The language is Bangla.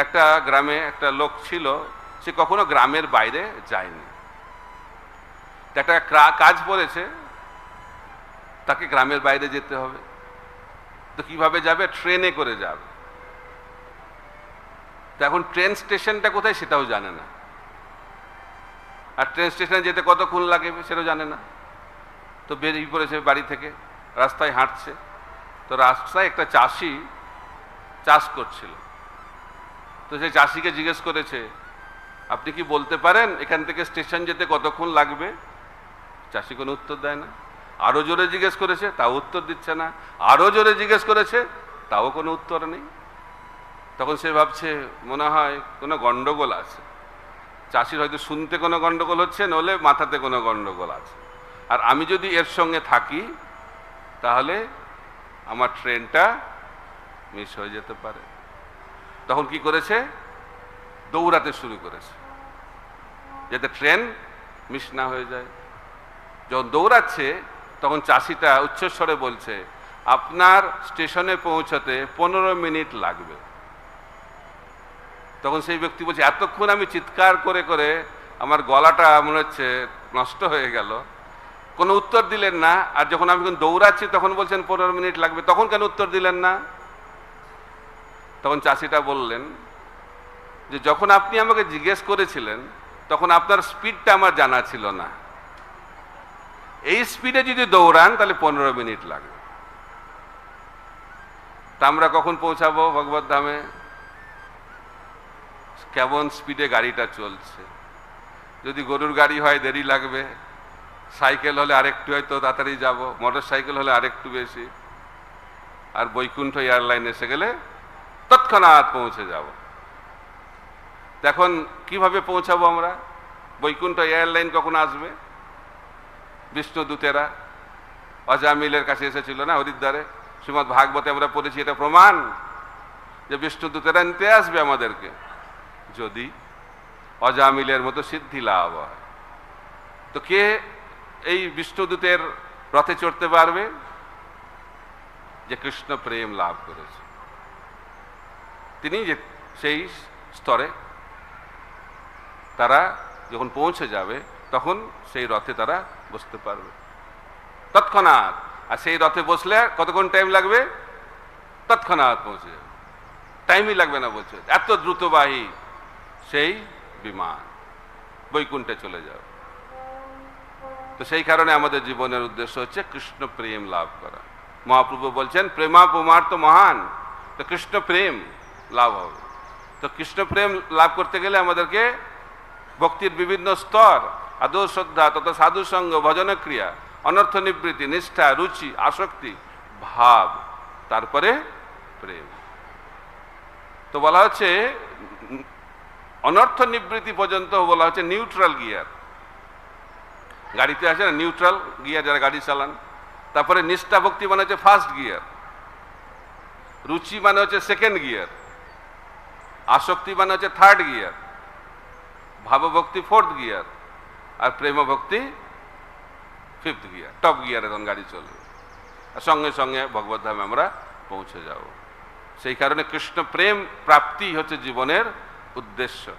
একটা গ্রামে একটা লোক ছিল, সে কখনো গ্রামের বাইরে যায়নি। একটা কাজ পড়েছে, তাকে গ্রামের বাইরে যেতে হবে। তো কীভাবে যাবে? ট্রেনে করে যাবে। তো এখন ট্রেন স্টেশনটা কোথায় সেটাও জানে না। আর ট্রেন স্টেশনে যেতে কতক্ষণ লাগে সেটাও জানে না। তো বেরিয়ে পড়েছে বাড়ি থেকে, রাস্তায় হাঁটছে। তো রাস্তায় একটা চাষি চাষ করছিল। তো সে চাষিকে জিজ্ঞেস করেছে, আপনি কি বলতে পারেন এখান থেকে স্টেশন যেতে কতক্ষণ লাগবে? চাষি কোনো উত্তর দেয় না। আরও জোরে জিজ্ঞেস করেছে, তাও উত্তর দিচ্ছে না। আরও জোরে জিজ্ঞেস করেছে, তাও কোনো উত্তর নেই। তখন সে ভাবছে, মনে হয় কোনো গন্ডগোল আছে। চাষির হয়তো শুনতে কোনো গন্ডগোল হচ্ছে নলে মাথাতে কোনো গন্ডগোল আছে। আর আমি যদি এর সঙ্গে থাকি, তাহলে আমার ট্রেনটা মিস হয়ে যেতে পারে। তখন কি করেছে? দৌড়াতে শুরু করেছে। যাতে ট্রেন মিস না হয়ে যায়। যখন দৌড়াচ্ছে, তখন চাষিটা উচ্চস্বরে বলছে, আপনার স্টেশনে পৌঁছতে পনেরো মিনিট লাগবে। তখন সেই ব্যক্তি বলছে, এতক্ষণ আমি চিৎকার করে করে আমার গলাটা মনে হচ্ছে নষ্ট হয়ে গেল। কোনো উত্তর দিলেন না। আর যখন আমি দৌড়াচ্ছি, তখন বলছেন, পনেরো মিনিট লাগবে। তখন কেন উত্তর দিলেন না? তখন চাষিটা বললেন যে, যখন আপনি আমাকে জিজ্ঞেস করেছিলেন, তখন আপনার স্পিডটা আমার জানা ছিল না। এই স্পিডে যদি দৌড়ান, তাহলে পনেরো মিনিট লাগবে। তা আমরা কখন পৌঁছাবো ভগবত ধামে? কেমন স্পিডে গাড়িটা চলছে। যদি গরুর গাড়ি হয়, দেরি লাগবে। সাইকেল হলে আরেকটু হয়তো তাড়াতাড়ি যাব। মোটর সাইকেল হলে আরেকটু বেশি। আর বৈকুণ্ঠ এয়ারলাইন এসে গেলে তৎক্ষণাৎ পৌঁছে যাব। এখন কীভাবে পৌঁছাবো আমরা? বৈকুণ্ঠ এয়ারলাইন কখন আসবে? বিষ্ণুদূতেরা অজামিলের কাছে এসেছিল না হরিদ্বারে? শ্রীমৎ ভাগবতে আমরা পড়েছি, এটা প্রমাণ যে বিষ্ণুদূতেরা নিতে আসবে আমাদেরকে। যদি অজামিলের মতো সিদ্ধি লাভ হয়। তো কে এই বিষ্ণুদূতের রথে চড়তে পারবে? যে কৃষ্ণ প্রেম লাভ করেছে। তিনি যে সেই স্তরে তারা যখন পৌঁছে যাবে, তখন সেই রথে তারা বসতে পারবে। তৎক্ষণাৎ। আর সেই রথে বসলে কতক্ষণ টাইম লাগবে? তৎক্ষণাৎ পৌঁছে যাবে। টাইমই লাগবে না বলছে এত দ্রুতবাহী সেই বিমান বৈকুণ্ঠে চলে যাবে। তো সেই কারণে আমাদের জীবনের উদ্দেশ্য হচ্ছে কৃষ্ণ প্রেম লাভ করা। মহাপ্রভু বলছেন প্রেমা পুমার তো মহান, তো কৃষ্ণ প্রেম লাভ হবে। তো কৃষ্ণ প্রেম লাভ করতে গেলে আমাদেরকে ভক্তির বিভিন্ন স্তর, আদৌ শ্রদ্ধা তথা সাধু সঙ্গ, ভজন অনর্থ নিবৃত্তি, নিষ্ঠা, রুচি, আসক্তি, ভাব, তারপরে প্রেম। তো বলা হচ্ছে, অনর্থ নিবৃত্তি পর্যন্ত বলা হচ্ছে নিউট্রাল গিয়ার। গাড়িতে আছে না, নিউট্রাল গিয়ার, যারা গাড়ি চালান। তারপরে নিষ্ঠা ভক্তি মানে হচ্ছে ফার্স্ট গিয়ার। রুচি মানে হচ্ছে সেকেন্ড গিয়ার। আসক্তি মানে হচ্ছে থার্ড গিয়ার ভাবভক্তি ফোর্থ গিয়ার আর প্রেম ভক্তি ফিফথ গিয়ার টপ গিয়ারে তখন গাড়ি চলবে। আর সঙ্গে সঙ্গে ভগবত আমরা পৌঁছে যাব। সেই কারণে কৃষ্ণ প্রেম প্রাপ্তি হচ্ছে জীবনের উদ্দেশ্য।